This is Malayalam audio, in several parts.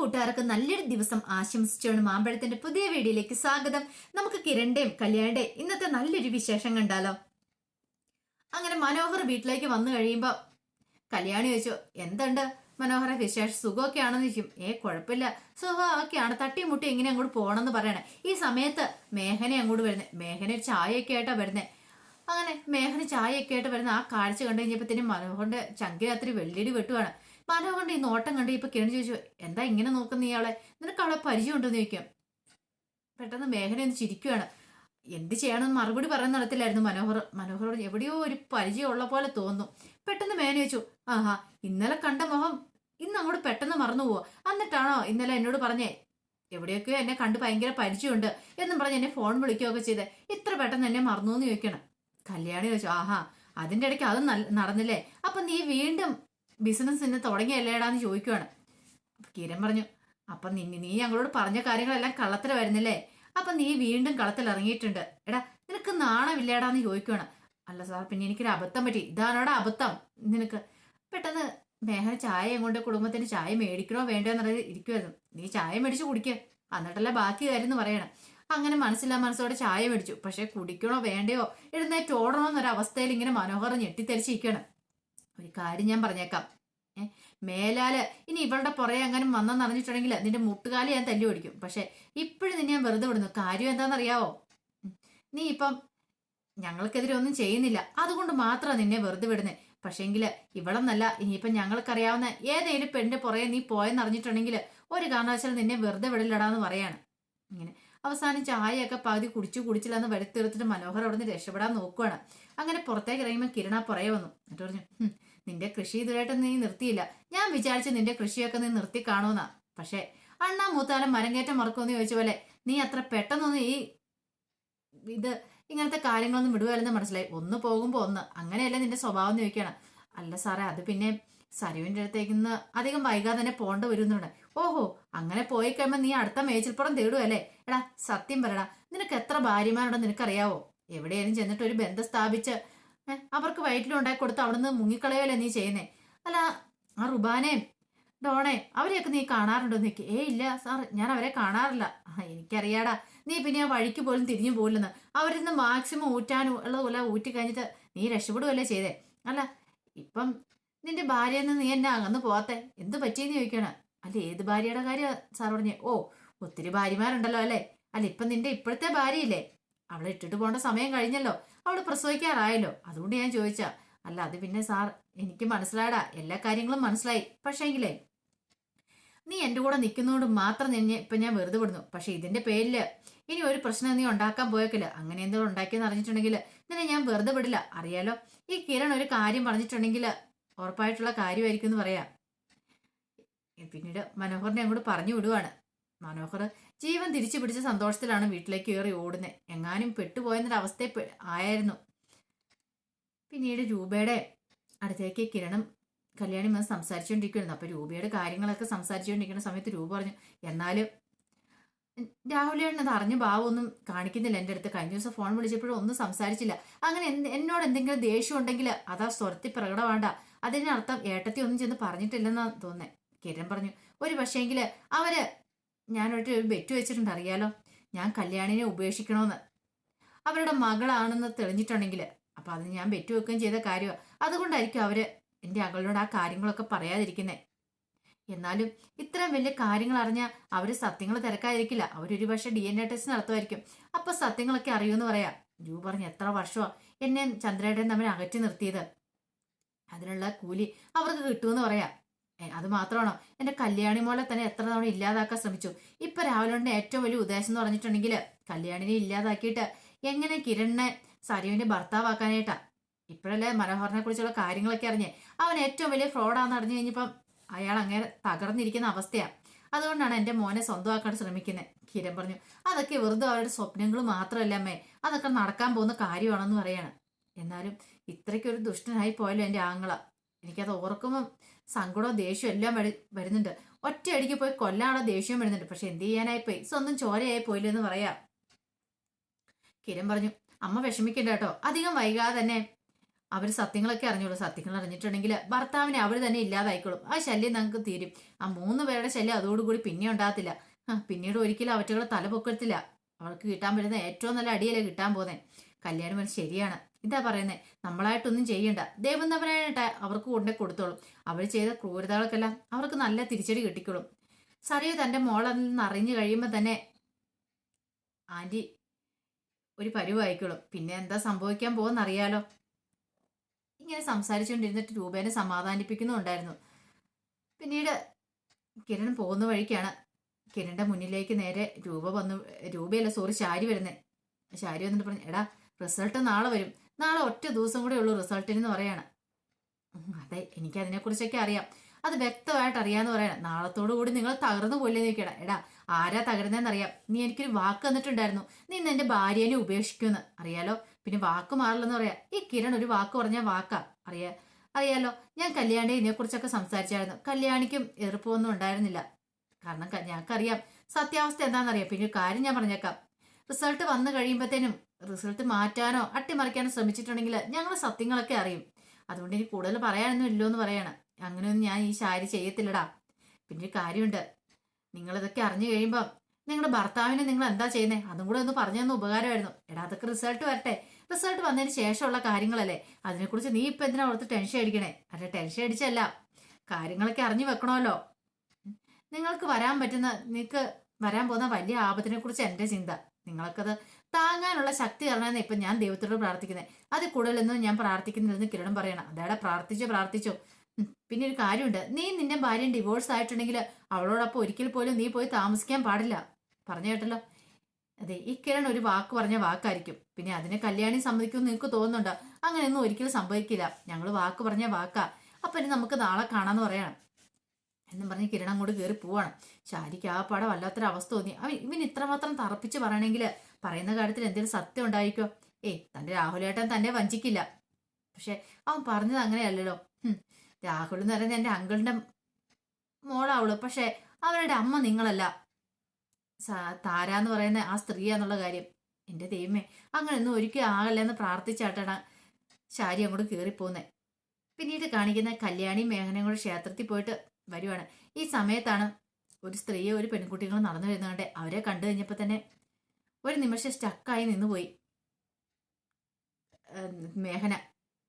കൂട്ടുകാർക്ക് നല്ലൊരു ദിവസം ആശംസിച്ചാണ് മാമ്പഴത്തിന്റെ പുതിയ വീഡിയോയിലേക്ക് സ്വാഗതം. നമുക്ക് കിരണ്ടേയും കല്യാണയുടെയും ഇന്നത്തെ നല്ലൊരു വിശേഷം കണ്ടാലോ അങ്ങനെ മനോഹർ വീട്ടിലേക്ക് വന്നു കഴിയുമ്പോ കല്യാണി ചോദിച്ചു എന്തുണ്ട്? മനോഹര വിശേഷ സുഖമൊക്കെ ആണെന്ന് ചോദിക്കും. ഏ കുഴപ്പമില്ല. സുഖമൊക്കെയാണ്. തട്ടി മുട്ടി ഇങ്ങനെ അങ്ങോട്ട് പോകണമെന്ന് പറയണേ. ഈ സമയത്ത് മേഘന അങ്ങോട്ട് വരുന്നത് മേഘന ഒരു ചായയൊക്കെ ആയിട്ടാ വരുന്നത് അങ്ങനെ മേഘന ചായയൊക്കെ ആയിട്ട് വരുന്ന ആ കാഴ്ച കണ്ടു കഴിഞ്ഞപ്പോഴത്തേനും മനോഹറിന്റെ ചങ്കിരാത്രി വെള്ളിടി വെട്ടുവാണ്. മനോഹറിന്റെ ഈ നോട്ടം കണ്ട് ഇപ്പൊ കിരൺ ചോദിച്ചു എന്താ ഇങ്ങനെ നോക്കുന്ന ഇയാളെ നിനക്ക് അവളെ പരിചയം ഉണ്ടെന്ന് ചോദിക്കാം. പെട്ടെന്ന് മേഘന ഒന്ന് ചിരിക്കുവാണ്. എന്ത് ചെയ്യണമെന്ന് മറുപടി പറയാൻ നടത്തില്ലായിരുന്നു മനോഹർ. മനോഹറോട് എവിടെയോ ഒരു പരിചയമുള്ള പോലെ തോന്നുന്നു. പെട്ടെന്ന് മേന ചോദിച്ചു ആഹാ ഇന്നലെ കണ്ട മുഖം ഇന്ന് അങ്ങോട്ട് പെട്ടെന്ന് മറന്നു പോവോ? എന്നിട്ടാണോ ഇന്നലെ എന്നോട് പറഞ്ഞേ എവിടെയൊക്കെയോ എന്നെ കണ്ട് ഭയങ്കര പരിചയമുണ്ട് എന്നും പറഞ്ഞ് എന്നെ ഫോൺ വിളിക്കുകയൊക്കെ ചെയ്ത്. ഇത്ര പെട്ടെന്ന് എന്നെ മറന്നു എന്ന് ചോദിക്കണം. കല്യാണി ചോദിച്ചു ആഹാ അതിന്റെ ഇടയ്ക്ക് അതും നല്ല- നടന്നില്ലേ? അപ്പൊ നീ വീണ്ടും ബിസിനസ് ഇന്ന് തുടങ്ങിയല്ലേടാന്ന് ചോദിക്കുവാണ്. കിരൺ പറഞ്ഞു അപ്പൊ നീ നീ ഞങ്ങളോട് പറഞ്ഞ കാര്യങ്ങളെല്ലാം കള്ളത്തിൽ വരുന്നില്ലേ? അപ്പൊ നീ വീണ്ടും കളത്തിൽ ഇറങ്ങിയിട്ടുണ്ട്. എടാ നിനക്ക് നാണമില്ലേടാന്ന് ചോദിക്കുവാണ്. അല്ല സാർ പിന്നെ എനിക്കൊരു അബദ്ധം പറ്റി. ഇതാണോടാ അബദ്ധം? നിനക്ക് പെട്ടെന്ന് മേഘന ചായ കൊണ്ട് കുടുംബത്തിന് ചായ മേടിക്കണോ വേണ്ടോ എന്നുള്ളത് ഇരിക്കുമായിരുന്നു നീ ചായ മേടിച്ച് കുടിക്കുക എന്നിട്ടല്ല ബാക്കി കാര്യം എന്ന് പറയണം. അങ്ങനെ മനസ്സില്ലാ മനസ്സോടെ ചായ മേടിച്ചു. പക്ഷെ കുടിക്കണോ വേണ്ടയോ? എഴുന്നേറ്റ് ഓടണോ എന്നൊരവസ്ഥയിൽ ഇങ്ങനെ മനോഹർ ഞെട്ടിത്തെരിച്ചിരിക്കണം ഒരു കാര്യം ഞാൻ പറഞ്ഞേക്കാം. ഏ മേലാൽ ഇനി ഇവളുടെ പുറകെ അങ്ങനെ വന്നെന്ന് അറിഞ്ഞിട്ടുണ്ടെങ്കിൽ നിന്റെ മുട്ടുകാലി ഞാൻ തല്ലി ഓടിക്കും. പക്ഷെ ഇപ്പോഴും നിന്നെ ഞാൻ വെറുതെ വിടുന്നു. കാര്യം എന്താണെന്നറിയാവോ. നീ ഇപ്പം ഞങ്ങൾക്കെതിരെ ഒന്നും ചെയ്യുന്നില്ല. അതുകൊണ്ട് മാത്രമാണ് നിന്നെ വെറുതെ വിടുന്നത് പക്ഷേങ്കിൽ ഇവളെന്നല്ല ഇനിയിപ്പം ഞങ്ങൾക്കറിയാവുന്ന ഏതെങ്കിലും പെണ്ണിന്റെ പുറകെ നീ പോയെന്ന് അറിഞ്ഞിട്ടുണ്ടെങ്കിൽ ഒരു കാരണവശാലും നിന്നെ വെറുതെ വിടില്ലടാന്ന് പറയാണ്. ഇങ്ങനെ. അവസാനം ചായയൊക്കെ പകുതി കുടിച്ചു കുടിച്ചില്ലെന്ന് വരുത്തീർത്തിട്ട് മനോഹർ അവിടെ നിന്ന് രക്ഷപ്പെടാൻ നോക്കുവാണ്. അങ്ങനെ പുറത്തേക്ക് ഇറങ്ങുമ്പോൾ കിരണ പുറകെ വന്നു. എന്നിട്ട് പറഞ്ഞു "ഹും, നിന്റെ കൃഷി ഇതുവരെയായിട്ട് നീ നിർത്തിയില്ല. ഞാൻ വിചാരിച്ചു നിന്റെ കൃഷിയൊക്കെ നീ നിർത്തി കാണുമെന്നാ. പക്ഷേ അണ്ണാ മൂത്താലം മരങ്ങേറ്റം മറക്കുമെന്ന് ചോദിച്ച പോലെ നീ അത്ര പെട്ടെന്നൊന്നും ഈ ഇത് ഇങ്ങനത്തെ കാര്യങ്ങളൊന്നും വിടുകയല്ലെന്ന് മനസ്സിലായി. ഒന്ന് പോകുമ്പോൾ ഒന്ന്. അങ്ങനെയല്ല നിന്റെ സ്വഭാവം ചോദിക്കണം അല്ല സാറേ അത് പിന്നെ സരുവിന്റെ അടുത്തേക്ക് നിന്ന് അധികം വൈകാതെ തന്നെ പോണ്ട വരുന്നുണ്ട് ഓഹോ അങ്ങനെ പോയി കഴിയുമ്പോൾ നീ അടുത്ത മേച്ചിൽപ്പുറം തേടുവല്ലേ എടാ സത്യം പറയടാ നിനക്ക് എത്ര ഭാര്യമാരുണ്ടെന്ന് നിനക്കറിയാവോ? എവിടെയായാലും ചെന്നിട്ട് ഒരു ബന്ധം സ്ഥാപിച്ച് അവർക്ക് വയറ്റിലുണ്ടാക്കി കൊടുത്ത് അവിടുന്ന് മുങ്ങിക്കളയല്ലേ നീ ചെയ്യുന്നേ? അല്ല ആ റുബാനേ ഡോണേ അവരെയൊക്കെ നീ കാണാറുണ്ടോ നിക്ക്. ഏ ഇല്ല സാർ ഞാൻ അവരെ കാണാറില്ല. എനിക്കറിയാടാ. നീ പിന്നെ ആ വഴിക്ക് പോലും തിരിഞ്ഞു പോലെന്ന് അവരിൽ നിന്ന് മാക്സിമം ഊറ്റാൻ ഉള്ളത് പോലെ ഊറ്റി കഴിഞ്ഞിട്ട് നീ രക്ഷപ്പെടുകയല്ലേ ചെയ്തേ? അല്ല ഇപ്പം നിന്റെ ഭാര്യയിൽ നീ എന്നാ അങ്ങന്ന് പോവാത്തെ? എന്ത് പറ്റിയെന്ന് ചോദിക്കണം. അല്ല ഏത് ഭാര്യയുടെ കാര്യം സാർ പറഞ്ഞേ? ഓ ഒത്തിരി ഭാര്യമാരുണ്ടല്ലോ അല്ലേ? അല്ല ഇപ്പം നിന്റെ ഇപ്പോഴത്തെ ഭാര്യയില്ലേ? അവളെ ഇട്ടിട്ട് പോകേണ്ട സമയം കഴിഞ്ഞല്ലോ. അവൾ പ്രസവിക്കാറായല്ലോ. അതുകൊണ്ട് ഞാൻ ചോദിച്ചാ അല്ല അത് പിന്നെ സാർ എനിക്ക് മനസ്സിലായടാ എല്ലാ കാര്യങ്ങളും മനസ്സിലായി. പക്ഷേങ്കിലേ നീ എന്റെ കൂടെ നിൽക്കുന്നതുകൊണ്ട് മാത്രം നിന്നെ ഇപ്പൊ ഞാൻ വെറുതെ വിടുന്നു. പക്ഷെ ഇതിന്റെ പേരിൽ ഇനി ഒരു പ്രശ്നം നീ ഉണ്ടാക്കാൻ പോയേക്കില്ല. അങ്ങനെ എന്തെങ്കിലും ഉണ്ടാക്കിയെന്ന് അറിഞ്ഞിട്ടുണ്ടെങ്കിൽ നിന്നെ ഞാൻ വെറുതെ വിടില്ല. അറിയാലോ? ഈ കിരൺ ഒരു കാര്യം പറഞ്ഞിട്ടുണ്ടെങ്കിൽ ഉറപ്പായിട്ടുള്ള കാര്യമായിരിക്കും എന്ന് പറയാം. പിന്നീട് മനോഹറിനെ അങ്ങോട്ട് പറഞ്ഞു വിടുവാണ്. മനോഹർ ജീവൻ തിരിച്ചു പിടിച്ച സന്തോഷത്തിലാണ് വീട്ടിലേക്ക് കയറി ഓടുന്നത് എങ്ങാനും പെട്ടുപോയെന്നൊരു അവസ്ഥയിൽ ആയിരുന്നു പിന്നീട് രൂപയുടെ അടുത്തേക്ക് കിരണം കല്യാണി വന്ന് സംസാരിച്ചുകൊണ്ടിരിക്കുന്നു അപ്പൊ രൂപയുടെ കാര്യങ്ങളൊക്കെ സംസാരിച്ചുകൊണ്ടിരിക്കുന്ന സമയത്ത് രൂപ പറഞ്ഞു എന്നാലും രാഹുലേട്ടൻ അത് അറിഞ്ഞ ഭാവമൊന്നും കാണിക്കുന്നില്ല എന്റെ അടുത്ത്. കഴിഞ്ഞ ദിവസം ഫോൺ വിളിച്ചപ്പോഴും ഒന്നും സംസാരിച്ചില്ല. അങ്ങനെ എന്നോട് എന്തെങ്കിലും ദേഷ്യം ഉണ്ടെങ്കിൽ അതാ സ്വരത്തിൽ പ്രകടമാണ്ട. അതിനർത്ഥം ഏട്ടത്തി ഒന്നും ചെന്ന് പറഞ്ഞിട്ടില്ലെന്നാണ് തോന്നേ കിരൺ പറഞ്ഞു ഒരു പക്ഷേങ്കിൽ അവർ ഞാനൊരു ബെറ്റ് വെച്ചിട്ടുണ്ട് അറിയാലോ ഞാൻ കല്യാണിനെ ഉപേക്ഷിക്കണമെന്ന് അവരുടെ മകളാണെന്ന് തെളിഞ്ഞിട്ടുണ്ടെങ്കിൽ അപ്പം അത് ഞാൻ ബെറ്റ് വെക്കുകയും ചെയ്ത കാര്യമാണ് അതുകൊണ്ടായിരിക്കും അവർ എന്റെ അകളോട് ആ കാര്യങ്ങളൊക്കെ പറയാതിരിക്കുന്നത് എന്നാലും ഇത്രയും വലിയ കാര്യങ്ങൾ അറിഞ്ഞാൽ അവർ സത്യങ്ങൾ തിരക്കാതിരിക്കില്ല. അവരൊരു പക്ഷേ ഡി എൻ എ ടെസ്റ്റ് നടത്തുമായിരിക്കും. അപ്പോൾ സത്യങ്ങളൊക്കെ അറിയുമെന്ന് പറയാം. ജൂ പറഞ്ഞു എത്ര വർഷമാ എന്നെ ചന്ദ്രേട്ടൻ തമ്മിൽ അകറ്റി നിർത്തിയത്. അതിനുള്ള കൂലി അവർക്ക് കിട്ടുമെന്ന് പറയാം. അത് മാത്രമാണോ? എന്റെ കല്യാണി മോളെ തന്നെ എത്ര തവണ ഇല്ലാതാക്കാൻ ശ്രമിച്ചു. ഇപ്പൊ രാവിലെ ഏറ്റവും വലിയ ഉദ്ദേശം എന്ന് പറഞ്ഞിട്ടുണ്ടെങ്കിൽ കല്യാണിനെ ഇല്ലാതാക്കിയിട്ട് എങ്ങനെ കിരണിനെ സരിവിന്റെ ഭർത്താവാക്കാനായിട്ടാ? ഇപ്പോഴല്ലേ മനോഹറിനെ കുറിച്ചുള്ള കാര്യങ്ങളൊക്കെ അറിഞ്ഞ്. അവൻ ഏറ്റവും വലിയ ഫ്രോഡാന്ന് അറിഞ്ഞു കഴിഞ്ഞപ്പം അയാൾ അങ്ങനെ തകർന്നിരിക്കുന്ന അവസ്ഥയാ. അതുകൊണ്ടാണ് എന്റെ മോനെ സ്വന്തമാക്കാൻ ശ്രമിക്കുന്നത് കിരൺ പറഞ്ഞു. അതൊക്കെ വെറുതെ അവരുടെ സ്വപ്നങ്ങൾ മാത്രമല്ല അമ്മേ. അതൊക്കെ നടക്കാൻ പോകുന്ന കാര്യമാണെന്ന് പറയാണ്. എന്നാലും ഇത്രയ്ക്കൊരു ദുഷ്ടനായി പോയല്ലോ എന്റെ ആങ്ങള. എനിക്കത് ഓർക്കുമ്പം സങ്കടവും ദേഷ്യവും എല്ലാം വരു- വരുന്നുണ്ട്. ഒറ്റയടിക്ക് പോയി കൊല്ലാനുള്ള ദേഷ്യവും വരുന്നുണ്ട്. പക്ഷെ എന്ത് ചെയ്യാനായി പോയി സ്വന്തം ചോരയായി പോയില്ലെന്ന് പറയാം. കിരൺ പറഞ്ഞു അമ്മ വിഷമിക്കണ്ട കേട്ടോ. അധികം വൈകാതെ തന്നെ അവർ സത്യങ്ങളൊക്കെ അറിഞ്ഞോളൂ. സത്യങ്ങൾ അറിഞ്ഞിട്ടുണ്ടെങ്കിൽ ഭർത്താവിനെ അവർ തന്നെ ഇല്ലാതായിക്കോളും. ആ ശല്യം നമുക്ക് തീരും. ആ മൂന്ന് പേരുടെ ശല്യം അതോടുകൂടി പിന്നെ ഉണ്ടാകത്തില്ല. പിന്നീട് ഒരിക്കലും അവറ്റകളെ തല പൊക്കത്തില്ല അവൾക്ക് കിട്ടാൻ പറ്റുന്ന ഏറ്റവും നല്ല അടിയല്ലേ കിട്ടാൻ പോകുന്നത് കല്യാണം ശരിയാണ്. ഇതാ പറയുന്നത് നമ്മളായിട്ടൊന്നും ചെയ്യണ്ട. ദൈവം തമ്പനായിട്ട് അവർക്ക് കൊണ്ടേ കൊടുത്തോളും. അവർ ചെയ്ത ക്രൂരതകൾക്കെല്ലാം അവർക്ക് നല്ല തിരിച്ചടി കിട്ടിക്കോളും. സറിയ തന്റെ മോളെന്ന് അറിഞ്ഞു കഴിയുമ്പോൾ തന്നെ ആന്റി ഒരു പരിവായിക്കോളും പിന്നെ എന്താ സംഭവിക്കാൻ പോകുന്നറിയാലോ? ഇങ്ങനെ സംസാരിച്ചുകൊണ്ടിരുന്നിട്ട് രൂപേനെ സമാധാനിപ്പിക്കുന്നുണ്ടായിരുന്നു പിന്നീട് കിരൺ പോകുന്ന വഴിക്കാണ് കിരണിന്റെ മുന്നിലേക്ക് നേരെ രൂപ വന്നു രൂപയല്ല സോറി ശാരി വരുന്നേ. ശാരി വന്നിട്ട് പറഞ്ഞു എടാ റിസൾട്ട് നാളെ വരും. നാളെ ഒറ്റ ദിവസം കൂടെ ഉള്ളൂ റിസൾട്ടിന് എന്ന് പറയാണ് അതെ എനിക്ക് അതിനെക്കുറിച്ചൊക്കെ അറിയാം. അത് വ്യക്തമായിട്ട് അറിയാന്ന് പറയണം. നാളത്തോടു കൂടി നിങ്ങൾ തകർന്നു പോയില്ലേ നിൽക്കണം എടാ ആരാ തകരുന്നതെന്ന് അറിയാം നീ എനിക്കൊരു വാക്ക് തന്നിട്ടുണ്ടായിരുന്നു. നീ എന്റെ ഭാര്യേനെ ഉപേക്ഷിക്കുമെന്ന്. അറിയാലോ? പിന്നെ വാക്ക് മാറില്ലെന്ന് പറയാം. ഈ കിരൺ ഒരു വാക്ക് പറഞ്ഞ വാക്കാ. അറിയാ അറിയാലോ? ഞാൻ കല്യാണി ഇതിനെക്കുറിച്ചൊക്കെ സംസാരിച്ചായിരുന്നു. കല്യാണിക്കും എതിർപ്പൊന്നും ഉണ്ടായിരുന്നില്ല. കാരണം ഞങ്ങൾക്കറിയാം. സത്യാവസ്ഥ എന്താണെന്നറിയാം പിന്നെ കാര്യം ഞാൻ പറഞ്ഞേക്കാം. റിസൾട്ട് വന്നു കഴിയുമ്പോഴത്തേനും റിസൾട്ട് മാറ്റാനോ അട്ടിമറിക്കാനോ ശ്രമിച്ചിട്ടുണ്ടെങ്കിൽ ഞങ്ങൾ സത്യങ്ങളൊക്കെ അറിയും. അതുകൊണ്ട് ഇനി കൂടുതൽ പറയാനൊന്നും ഇല്ലോ എന്ന് പറയാണ്. അങ്ങനെയൊന്നും ഞാൻ ഈ ശാരി ചെയ്യത്തില്ലടാ. പിന്നെ ഒരു കാര്യമുണ്ട്. നിങ്ങളിതൊക്കെ അറിഞ്ഞു കഴിയുമ്പോൾ നിങ്ങളുടെ ഭർത്താവിനെ നിങ്ങൾ എന്താ ചെയ്യുന്നത് അതും കൂടെ ഒന്ന് പറഞ്ഞു തന്ന ഉപകാരമായിരുന്നു. എടാ അതൊക്കെ റിസൾട്ട് വരട്ടെ. റിസൾട്ട് വന്നതിന് ശേഷമുള്ള കാര്യങ്ങളല്ലേ. അതിനെക്കുറിച്ച് നീ ഇപ്പം എന്തിനാ ഓർത്ത് ടെൻഷൻ അടിക്കണേ? അല്ല ടെൻഷൻ അടിച്ചല്ല. കാര്യങ്ങളൊക്കെ അറിഞ്ഞു വെക്കണമല്ലോ. നിങ്ങൾക്ക് വരാൻ പറ്റുന്ന നിങ്ങൾക്ക് വരാൻ പോകുന്ന വലിയ ആപത്തിനെക്കുറിച്ച് എന്റെ ചിന്ത. നിങ്ങൾക്കത് താങ്ങാനുള്ള ശക്തി തരണമെന്ന് ഇപ്പം ഞാൻ ദൈവത്തോട് പ്രാർത്ഥിക്കുന്നത്. അത് കൂടുതലൊന്നും ഞാൻ പ്രാർത്ഥിക്കുന്നില്ലെന്ന് കിരണം പറയണം. അതേടെ പ്രാർത്ഥിച്ചോ പ്രാർത്ഥിച്ചോ. പിന്നെ ഒരു കാര്യമുണ്ട്. നീ നിന്റെ ഭാര്യയും ഡിവോഴ്സ് ആയിട്ടുണ്ടെങ്കിൽ അവളോടൊപ്പം ഒരിക്കൽ പോലും നീ പോയി താമസിക്കാൻ പാടില്ല. പറഞ്ഞു കേട്ടല്ലോ? അതെ ഈ കിരൺ ഒരു വാക്ക് പറഞ്ഞ വാക്കായിരിക്കും. പിന്നെ അതിനെ കല്യാണി സമ്മതിക്കുമെന്ന് നിങ്ങൾക്ക് തോന്നുന്നുണ്ടോ? അങ്ങനെയൊന്നും ഒരിക്കലും സംഭവിക്കില്ല. ഞങ്ങൾ വാക്ക് പറഞ്ഞ വാക്കാ. അപ്പൊ ഇനി നമുക്ക് നാളെ കാണാന്ന് പറയണം. എന്നും പറഞ്ഞ് കിരണം അങ്ങോട്ട് കയറി പോവാണ്. ശാരിക്ക് ആ പാടെ വല്ലാത്തൊരു അവസ്ഥ തോന്നി. അവൻ ഇവൻ ഇത്രമാത്രം തറപ്പിച്ച് പറയണമെങ്കിൽ പറയുന്ന കാര്യത്തിൽ എന്തെങ്കിലും സത്യം ഉണ്ടായിരിക്കോ? ഏയ് തന്റെ രാഹുലേട്ടൻ തന്നെ വഞ്ചിക്കില്ല. പക്ഷെ അവൻ പറഞ്ഞത് അങ്ങനെയല്ലല്ലോ. രാഹുൽ എന്ന് പറയുന്നത് എന്റെ അങ്കിളിന്റെ മോളാവൾ പക്ഷെ അവരുടെ അമ്മ നിങ്ങളല്ല. താര എന്ന് പറയുന്ന ആ സ്ത്രീയാന്നുള്ള കാര്യം. എന്റെ ദൈവമേ അങ്ങനെയൊന്നും ഒരിക്കലും ആകല്ല എന്ന് പ്രാർത്ഥിച്ചാട്ടാണ് ശാരി അങ്ങോട്ട് കയറിപ്പോന്നെ പിന്നീട് കാണിക്കുന്ന കല്യാണി മേഘനയും കൂടെ ക്ഷേത്രത്തിൽ പോയിട്ട് വരുവാണ്. ഈ സമയത്താണ് ഒരു സ്ത്രീയെ ഒരു പെൺകുട്ടികളും നടന്നു വരുന്നതുകൊണ്ട് അവരെ കണ്ടു കഴിഞ്ഞപ്പോൾ തന്നെ ഒരു നിമിഷം സ്റ്റക്കായി നിന്നുപോയി. മേഹന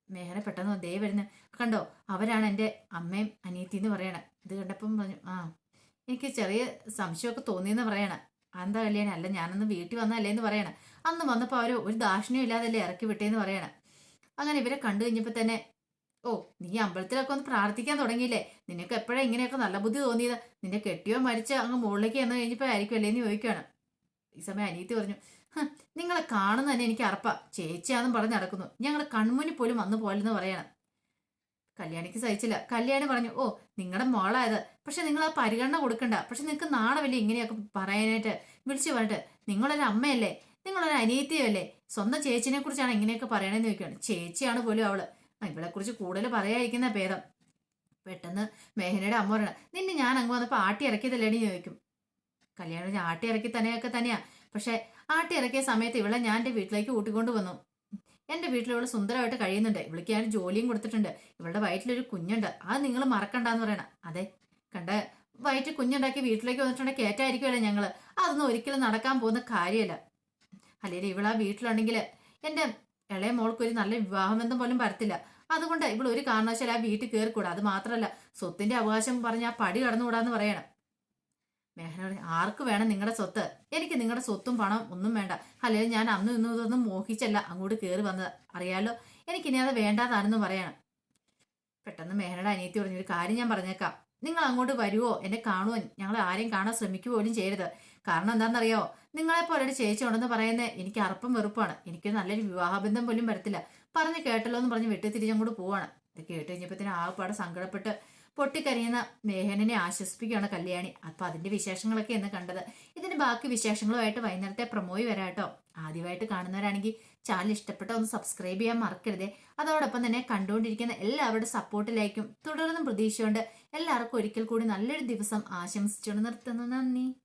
മേഹന പെട്ടെന്ന് ദേ വരുന്ന. കണ്ടോ അവരാണ് എന്റെ അമ്മയും അനിയത്തി എന്ന് പറയണേ. ഇത് കണ്ടപ്പം പറഞ്ഞു ആ എനിക്ക് ചെറിയ സംശയമൊക്കെ തോന്നിയെന്ന് പറയണ. എന്താ കല്യാണം? അല്ല ഞാനൊന്ന് വീട്ടിൽ വന്നല്ലേ എന്ന് പറയണ. അന്ന് വന്നപ്പോൾ അവർ ഒരു ദാക്ഷിണ്യം ഇല്ലാതല്ലേ ഇറക്കി വിട്ടേന്ന് പറയണ. അങ്ങനെ ഇവരെ കണ്ടു കഴിഞ്ഞപ്പോൾ തന്നെ ഓ നീ അമ്പലത്തിലൊക്കെ ഒന്ന് പ്രാർത്ഥിക്കാൻ തുടങ്ങിയില്ലേ? നിനക്ക് എപ്പോഴാ ഇങ്ങനെയൊക്കെ നല്ല ബുദ്ധി തോന്നിയത്? നിന്റെ കെട്ടിയോ മരിച്ച് അങ്ങ് മുകളിലേക്ക് ചെന്ന് കഴിഞ്ഞപ്പോഴായിരിക്കും അല്ലേ എന്ന് ചോദിക്കുകയാണ്. ഈ സമയം അനിയത്തി പറഞ്ഞു "ഹ്, നിങ്ങളെ കാണുന്ന തന്നെ എനിക്ക് അറപ്പാ. ചേച്ചിയാന്നും പറഞ്ഞ് നടക്കുന്നു. ഞങ്ങളെ കൺമുന്നിൽ പോലും വന്നു പോലെന്ന് പറയണം. കല്യാണിക്ക് സഹിച്ചില്ല. കല്യാണി പറഞ്ഞു ഓ നിങ്ങളുടെ മോളായത്. പക്ഷെ നിങ്ങൾ ആ പരിഗണന കൊടുക്കണ്ട. പക്ഷെ നിങ്ങൾക്ക് നാണമില്ല ഇങ്ങനെയൊക്കെ പറയാനായിട്ട്? വിളിച്ചു പറഞ്ഞിട്ട് നിങ്ങളൊരു അമ്മയല്ലേ? നിങ്ങളൊരു അനിയത്തിയല്ലേ സ്വന്തം ചേച്ചിനെ കുറിച്ചാണ് ഇങ്ങനെയൊക്കെ പറയണമെന്ന് ചോദിക്കുകയാണ്. ചേച്ചിയാണ് പോലും അവൾ. ആ, ഇവളെ കുറിച്ച് കൂടുതൽ പറയാതിരിക്കുന്ന ഭേദം. പെട്ടെന്ന് മേഹനയുടെ അമ്മ പറയണം നിന്നെ ഞാൻ അങ്ങ് വന്നപ്പോൾ ആട്ടി ഇറക്കിയതല്ലേടി എന്ന് ചോദിക്കും. കല്യാണം ആട്ടി ഇറക്കി തന്നെയൊക്കെ തന്നെയാ. പക്ഷെ ആട്ടി ഇറക്കിയ സമയത്ത് ഇവളെ ഞാൻ എന്റെ വീട്ടിലേക്ക് കൂട്ടിക്കൊണ്ട് വന്നു. എന്റെ വീട്ടിൽ ഇവൾ സുന്ദരമായിട്ട് കഴിയുന്നുണ്ട്. ഇവൾക്ക് ഞാൻ ജോലിയും കൊടുത്തിട്ടുണ്ട്. ഇവളുടെ വയറ്റിലൊരു കുഞ്ഞുണ്ട്. അത് നിങ്ങൾ മറക്കണ്ടെന്ന് പറയണം. അതെ. കണ്ട വയറ്റിൽ കുഞ്ഞുണ്ടാക്കി വീട്ടിലേക്ക് വന്നിട്ടുണ്ടെങ്കിൽ കയറ്റായിരിക്കുമല്ലോ ഞങ്ങൾ അതൊന്നും ഒരിക്കലും നടക്കാൻ പോകുന്ന കാര്യമല്ല. അല്ലെങ്കിൽ ഇവളാ വീട്ടിലുണ്ടെങ്കിൽ എന്റെ ഇളയ മോൾക്ക് ഒരു നല്ല വിവാഹമെന്നും പോലും വരത്തില്ല. അതുകൊണ്ട് ഇവൾ ഒരു കാരണവശാലും ആ വീട്ടിൽ കയറിക്കൂടാ അത് മാത്രമല്ല സ്വത്തിന്റെ അവകാശം പറഞ്ഞ് ആ പടി കടന്നുകൂടാന്ന് പറയണം. മേഹന പറഞ്ഞു, ആർക്ക് വേണം നിങ്ങളുടെ സ്വത്ത്? എനിക്ക് നിങ്ങളുടെ സ്വത്തും പണം ഒന്നും വേണ്ട. അല്ലെങ്കിൽ ഞാൻ അന്ന് ഇന്നും ഇതൊന്നും മോഹിച്ചല്ല. അങ്ങോട്ട് കയറി വന്നത്. അറിയാലോ? എനിക്കിനി അത് വേണ്ടാതാണെന്ന് പറയണം. പെട്ടെന്ന് മേഹനയുടെ അനിയത്തി പറഞ്ഞു ഒരു കാര്യം ഞാൻ പറഞ്ഞേക്കാം. നിങ്ങൾ അങ്ങോട്ട് വരുവോ? എന്നെ കാണുവോ? ഞങ്ങൾ ആരെയും കാണാൻ ശ്രമിക്കുക പോലും ചെയ്യരുത്. കാരണം എന്താണെന്നറിയോ? നിങ്ങളെ പോലെ ഒരു ചേച്ചി ഉണ്ടെന്ന് പറയുന്നത് എനിക്ക് അറപ്പം വെറുപ്പാണ് എനിക്ക് നല്ലൊരു വിവാഹബന്ധം പോലും വരത്തില്ല. പറഞ്ഞ് കേട്ടല്ലോ എന്ന് പറഞ്ഞ് വെട്ടി തിരിച്ചങ്ങോട്ട് പോവാണ്. ഇത് കേട്ട് കഴിഞ്ഞപ്പോഴത്തേന് ആകെപ്പാടെ സങ്കടപ്പെട്ട് പൊട്ടിക്കരിയുന്ന മേഹനെ ആശ്വസിപ്പിക്കുകയാണ് കല്യാണി. അപ്പൊ അതിന്റെ വിശേഷങ്ങളൊക്കെ എന്ന് കണ്ടത്. ഇതിന്റെ ബാക്കി വിശേഷങ്ങളുമായിട്ട് വൈകുന്നേരത്തെ പ്രൊമോയി വരാട്ടോ ആദ്യമായിട്ട് കാണുന്നവരാണെങ്കിൽ ചാനൽ ഇഷ്ടപ്പെട്ട ഒന്ന് സബ്സ്ക്രൈബ് ചെയ്യാൻ മറക്കരുതേ. അതോടൊപ്പം തന്നെ കണ്ടുകൊണ്ടിരിക്കുന്ന എല്ലാവരുടെ സപ്പോർട്ടിലേക്കും തുടർന്നും പ്രതീക്ഷയുണ്ട്. എല്ലാവർക്കും ഒരിക്കൽ കൂടി നല്ലൊരു ദിവസം ആശംസിച്ചുകൊണ്ട് നിർത്തുന്നു. നന്ദി.